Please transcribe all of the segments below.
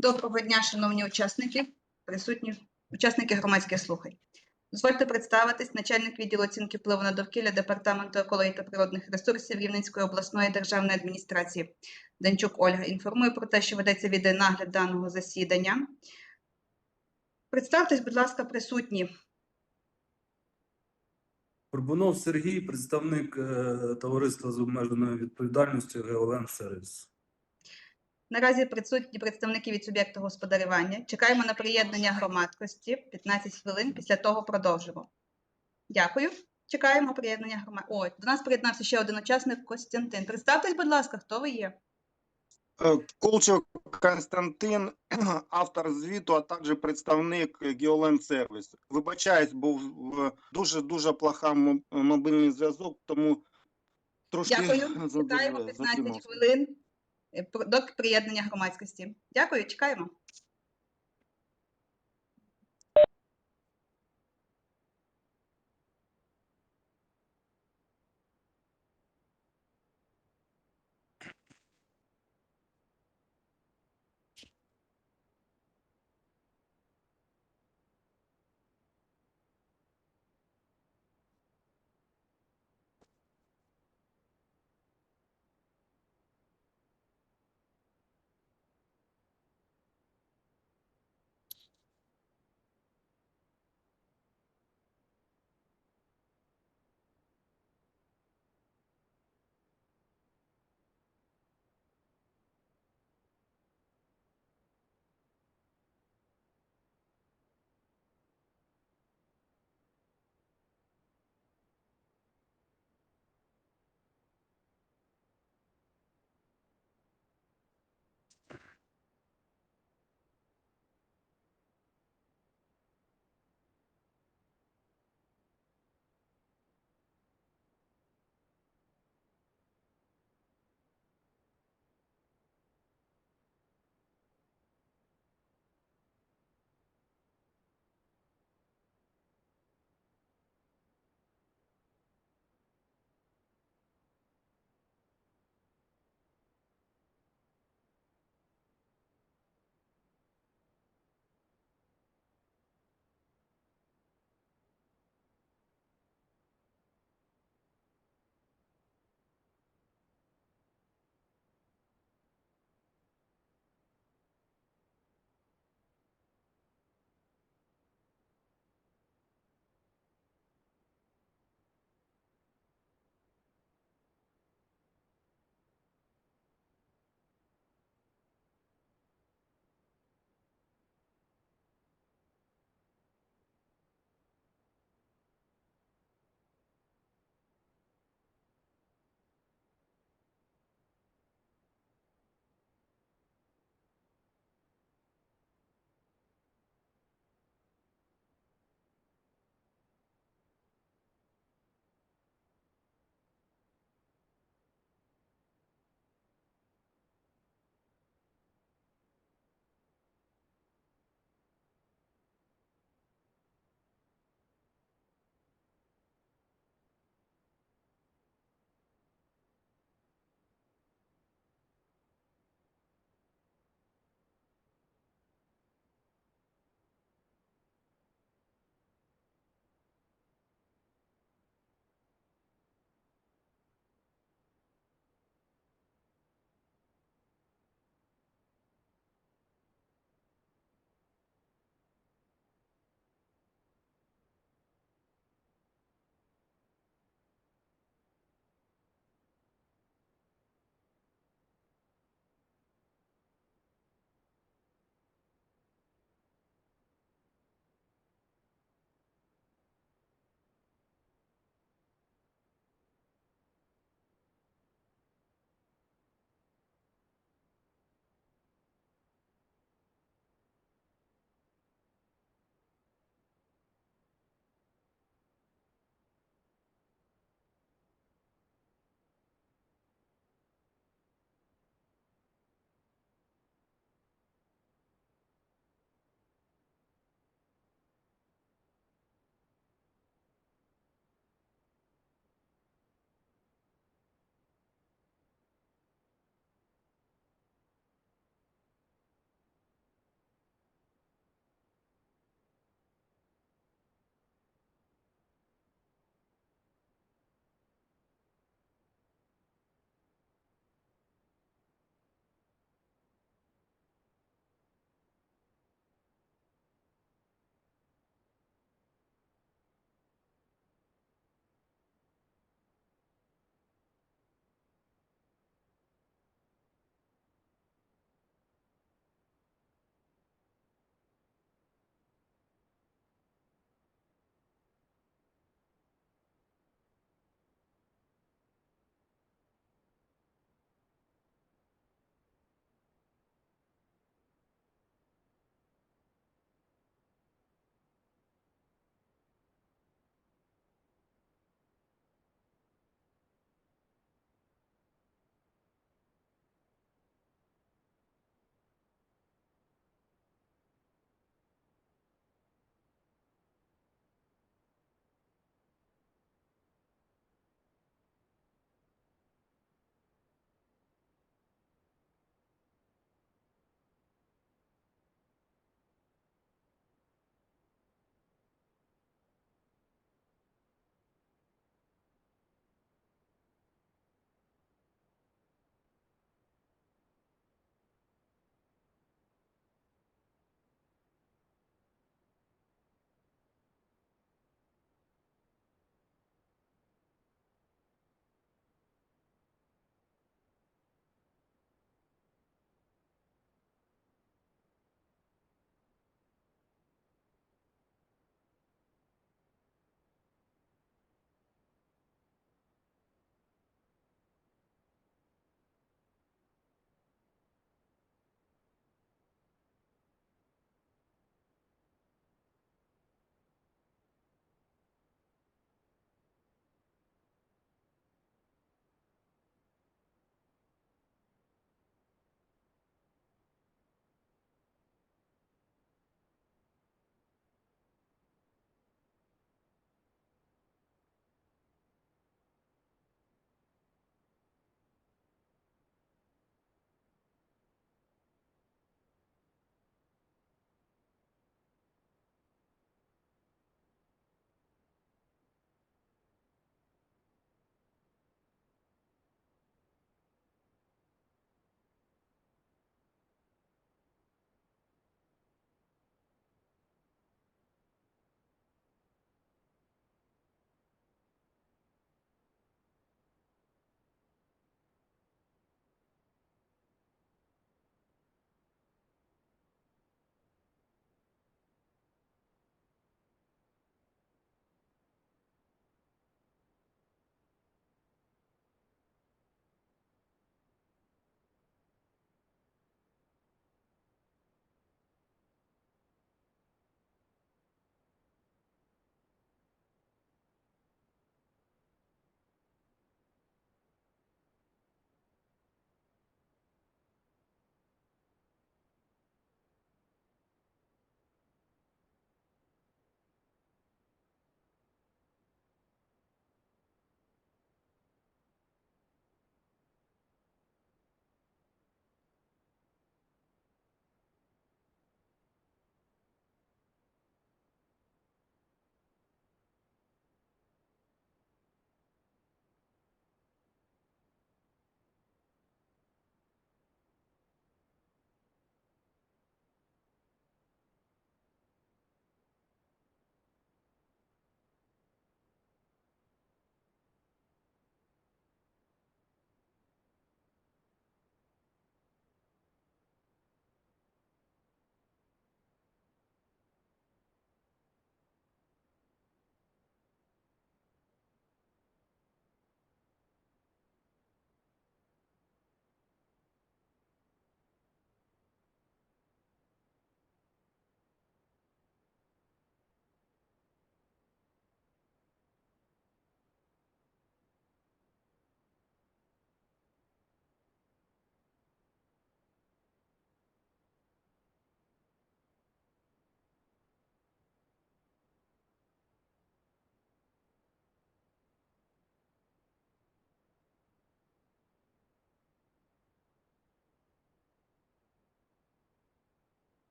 Доброго дня, шановні учасники, присутні учасники громадських слухань. Дозвольте представитись начальник відділу оцінки впливу на довкілля Департаменту екології та природних ресурсів Рівненської обласної державної адміністрації. Данчук Ольга інформує про те, що ведеться відеонагляд даного засідання. Представтесь, будь ласка, присутні. Горбунов Сергій, представник е, товариства з обмеженою відповідальністю Геолен Сервіс. Наразі присутні представники від суб'єкту господарювання. Чекаємо на приєднання громадськості 15 хвилин. Після того продовжимо. Дякую. Чекаємо приєднання громад. Ой, до нас приєднався ще один учасник Костянтин. Представтесь, будь ласка, хто ви є? Е, Колчак Константин, автор звіту, а також представник Геолен Сервіс. Вибачаюсь, був дуже дуже плоха мо- мобільний зв'язок, тому трошки Дякую. Чекаємо 15 хвилин до приєднання громадськості. Дякую, чекаємо.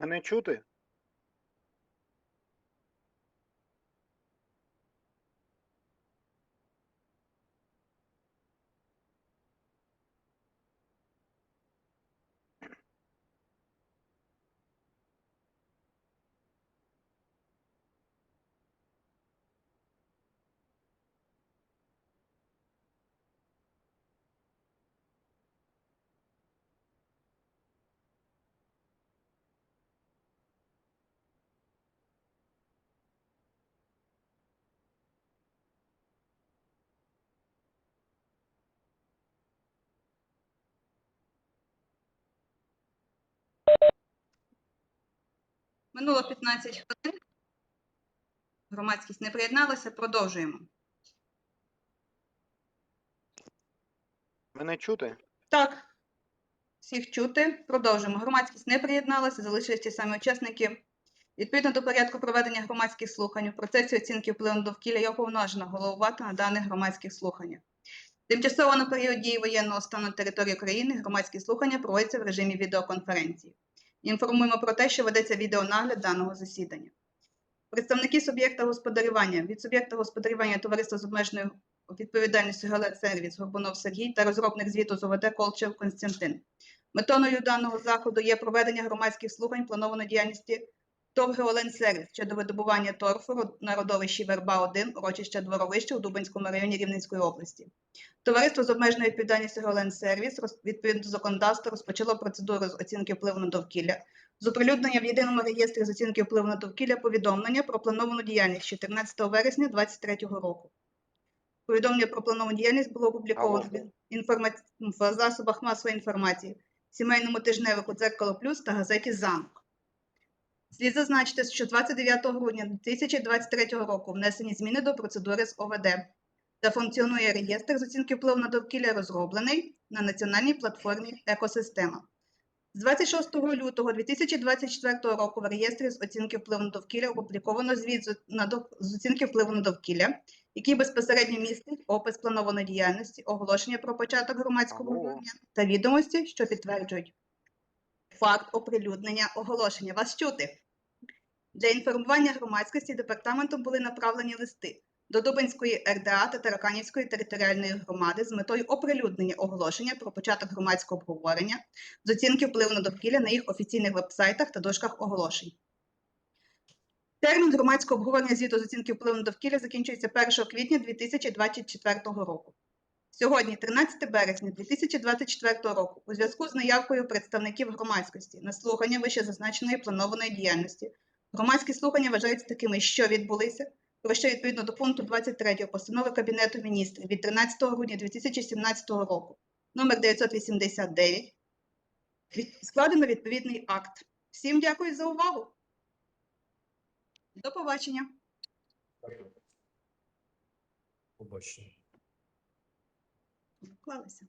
Мене чути? Минуло 15 хвилин. Громадськість не приєдналася. Продовжуємо. Мене чути? Так, всіх чути. Продовжуємо. Громадськість не приєдналася, залишились ті самі учасники. Відповідно до порядку проведення громадських слухань у процесі оцінки впливу на довкілля я уповноважена головувати на даних громадських слуханнях. Тимчасово на період дії воєнного стану на території України громадські слухання проводяться в режимі відеоконференції. Інформуємо про те, що ведеться відеонагляд даного засідання. Представники суб'єкта господарювання від суб'єкта господарювання товариства з обмеженою відповідальністю Сервіс Горбунов Сергій та розробник звіту з ОВД Колчев Константин. Метою даного заходу є проведення громадських слухань планованої діяльності ТОВ «Геоленсервіс» щодо видобування торфу на родовищі Верба-1, урочище Дворовище у Дубинському районі Рівненської області. Товариство з обмеженою відповідальністю «Геоленсервіс» роз- відповідно до законодавства розпочало процедуру з оцінки впливу на довкілля з оприлюднення в єдиному реєстрі з оцінки впливу на довкілля повідомлення про плановану діяльність 14 вересня 2023 року. Повідомлення про плановану діяльність було опубліковано в, інформа... в засобах масової інформації, сімейному тижневику «Дзеркало Плюс» та газеті «Замок». Слід зазначити, що 29 грудня 2023 року внесені зміни до процедури з ОВД та функціонує реєстр з оцінки впливу на довкілля розроблений на національній платформі «Екосистема». З 26 лютого 2024 року в реєстрі з оцінки впливу на довкілля опубліковано звіт з- оцінки впливу на довкілля, який безпосередньо містить опис планованої діяльності, оголошення про початок громадського обговорення та відомості, що підтверджують факт оприлюднення оголошення. Вас чути. Для інформування громадськості департаментом були направлені листи до Дубинської РДА та Тараканівської територіальної громади з метою оприлюднення оголошення про початок громадського обговорення з оцінки впливу на довкілля на їх офіційних вебсайтах та дошках оголошень. Термін громадського обговорення звіту з оцінки впливу на довкілля закінчується 1 квітня 2024 року. Сьогодні, 13 березня 2024 року, у зв'язку з наявкою представників громадськості на слухання вищезазначеної планованої діяльності, громадські слухання вважаються такими, що відбулися, про що відповідно до пункту 23 постанови Кабінету міністрів від 13 грудня 2017 року номер 989 складено відповідний акт. Всім дякую за увагу. До побачення. Побачення. Вклалися.